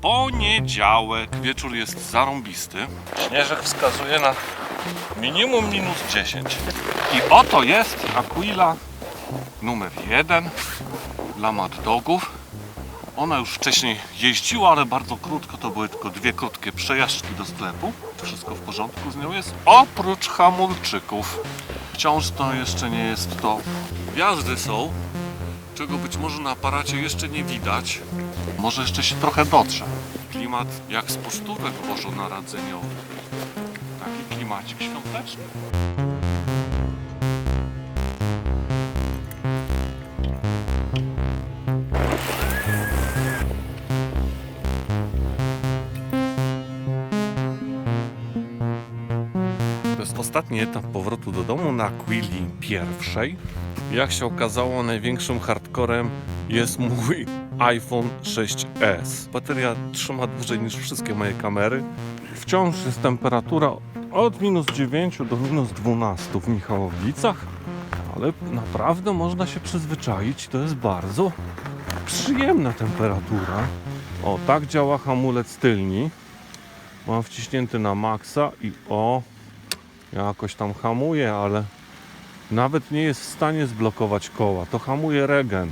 poniedziałek. Wieczór jest zarąbisty. Śnieżek wskazuje na minimum minus 10. I oto jest Aquila numer jeden dla Mad Dogów. Ona już wcześniej jeździła, ale bardzo krótko. To były tylko dwie krótkie przejażdżki do sklepu. Wszystko w porządku z nią jest. Oprócz hamulczyków. Wciąż to jeszcze nie jest to. Gwiazdy są, czego być może na aparacie jeszcze nie widać. Może jeszcze się trochę dotrze. Klimat jak z postówek bożonarodzeniowy. Taki klimacik świąteczny. Ostatni etap powrotu do domu na Quilly pierwszej. Jak się okazało, największym hardcorem jest mój iPhone 6s. Bateria trzyma dłużej niż wszystkie moje kamery. Wciąż jest temperatura od minus 9 do minus 12 w Michałowicach, ale naprawdę można się przyzwyczaić. To jest bardzo przyjemna temperatura. O, tak działa hamulec tylni. Mam wciśnięty na maksa i o, jakoś tam hamuje, ale nawet nie jest w stanie zblokować koła. To hamuje regen.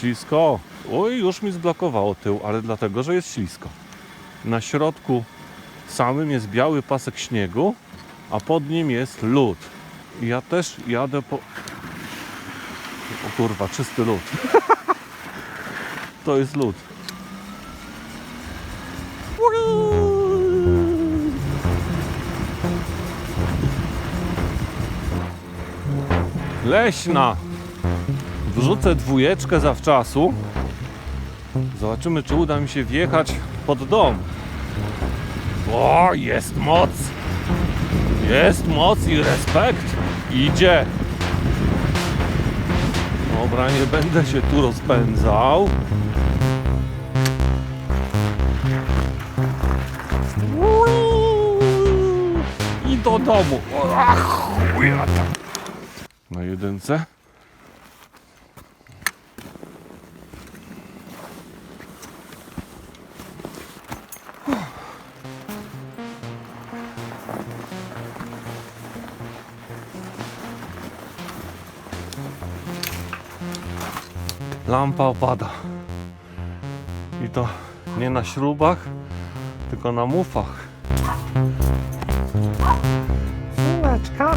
Ślisko. Oj, już mi zblokowało tył, ale dlatego, że jest ślisko. Na środku samym jest biały pasek śniegu, a pod nim jest lód. Ja też jadę po... O kurwa, czysty lód. to jest lód. Leśna. Wrzucę dwójeczkę zawczasu. Zobaczymy, czy uda mi się wjechać pod dom. O, jest moc. Jest moc i respekt. Idzie. Dobra, nie będę się tu rozpędzał. I do domu. Ach, chuja tam. Na jedynce. Lampa opada. I to nie na śrubach, tylko na mufach. Słoneczka.